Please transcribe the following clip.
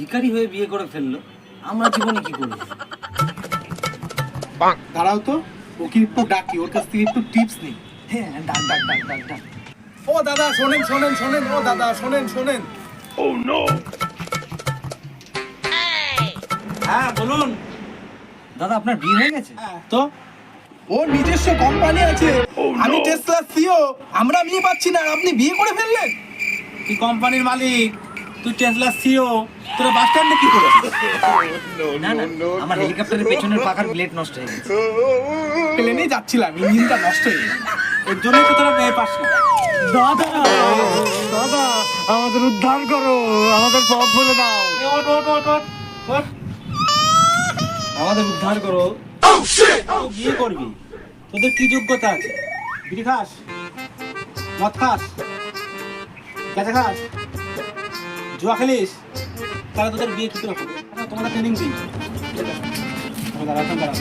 ভিখারি হয়ে বিয়ে করে ফেলল আমরা জীবনে কি করব? দাঁড়াও তো ওকে একটু ডাকি ওর কাছ থেকে একটু টিপস নিই। হ্যাঁ ডাক ডাক ডাক ডাক ডাক। ও দাদা শোনেন শোনেন শোনেন ও দাদা শোনেন শোনেন। হ্যাঁ বলুন। দাদা আপনার বিয়ে হয়ে গেছে? তো? ও নিজস্ব কোম্পানি আছে। আমি টেসলা সিও আমরা বিয়ে পাচ্ছি না আর আপনি বিয়ে করে ফেললেন? কি কোম্পানির মালিক? তুই টেসলা সিও তোরা বাস স্ট্যান্ডে কি করেছিস না না আমার হেলিকপ্টারের পেছনের পাখার ব্লেড নষ্ট হয়ে গেছে। প্লেনে যাচ্ছিলাম ইঞ্জিনটা নষ্ট হয়ে গেল। এর জন্যই তো তোরা মেয়ে পাস না। দাদা! দাদা আমাদের উদ্ধার করো আমাদের পথ বলে দাও। আমাদের উদ্ধার করো। বিয়ে করবি। তোদের কি যোগ্যতা আছে? বিড়ি খাস? মদ খাস? গেঁজা খাস? জুয়া খেলিস? তাহলে তোদের বিয়ে কি করে হবে? আচ্ছা, ট্রেনিং দিই। দাঁড়া দাঁড়া